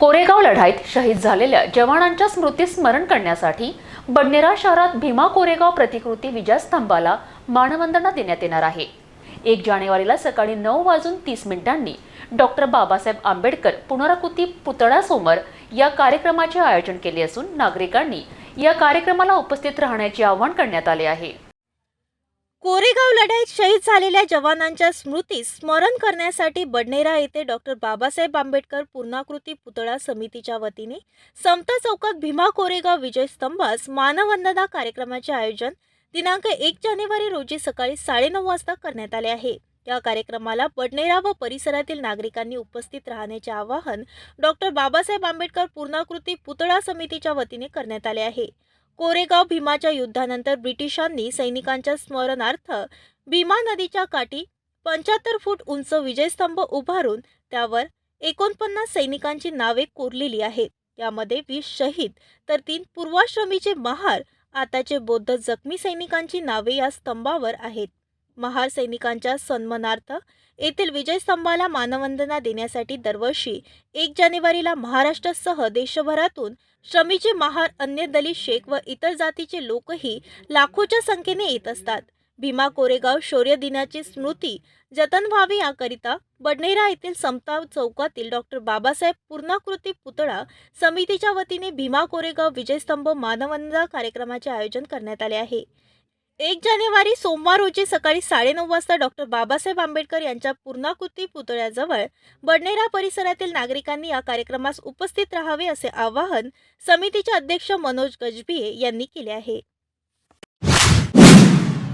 कोरेगाव लढाईत शहीद झालेल्या जवानांच्या स्मृती स्मरण करण्यासाठी बडनेरा शहरात भीमा कोरेगाव प्रतिकृती विजयस्तंभाला मानवंदना देण्यात येणार आहे. एक जानेवारीला सकाळी नऊ वाजून तीस मिनिटांनी डॉक्टर बाबासाहेब आंबेडकर पुनराकृती पुतळ्यासमोर या कार्यक्रमाचे आयोजन केले असून नागरिकांनी या कार्यक्रमाला उपस्थित राहण्याचे आवाहन करण्यात आले आहे. कोरेगाव लढाईत शहीद झालेल्या जवानांच्या स्मृती स्मरण करण्यासाठी बडनेरा येथे डॉक्टर बाबासाहेब आंबेडकर पूर्णाकृती पुतळा समितीच्या वतीने समता चौकात भीमा कोरेगाव विजय स्तंभास मानवंदना कार्यक्रमाचे आयोजन दिनांक एक जानेवारी रोजी सकाळी साडेनऊ वाजता करण्यात आले आहे. या कार्यक्रमाला बडनेरा व परिसरातील नागरिकांनी उपस्थित राहण्याचे आवाहन डॉक्टर बाबासाहेब आंबेडकर पूर्णाकृती पुतळा समितीच्या वतीने करण्यात आले आहे. कोरेगाव भीमाच्या युद्धानंतर ब्रिटिशांनी सैनिकांच्या स्मरणार्थ भीमा नदीच्या काठी पंच्याहत्तर फूट उंच विजयस्तंभ उभारून त्यावर एकोणपन्नास सैनिकांची नावे कोरलेली आहेत. यामध्ये वीस शहीद तर तीन पूर्वाश्रमीचे महार आताचे बौद्ध जखमी सैनिकांची नावे या स्तंभावर आहेत. महार सैनिकांच्या सन्मानार्थ येथील विजयस्तंभाला मानवंदना देण्यासाठी दरवर्षी एक जानेवारीला महाराष्ट्रासह देशभरातून श्रमीचे महार अन्य दलित शेख व इतर जातीचे लोकही लाखोच्या संख्येने येत असतात. भीमा कोरेगाव शौर्य दिनाची स्मृती जतन व्हावी याकरिता बडनेरा येथील समता चौकातील डॉक्टर बाबासाहेब पूर्णाकृती पुतळा समितीच्या वतीने भीमा कोरेगाव विजयस्तंभ मानवंदना कार्यक्रमाचे आयोजन करण्यात आले आहे. एक जानेवारी सोमवार रोजी सकाळी साडेनऊ वाजता डॉक्टर बाबासाहेब आंबेडकर यांच्या पूर्णाकृती पुतळ्याजवळ बडनेरा परिसरातील नागरिकांनी या कार्यक्रमास उपस्थित राहावे असे आवाहन समितीचे अध्यक्ष मनोज गजभिये यांनी केले आहे.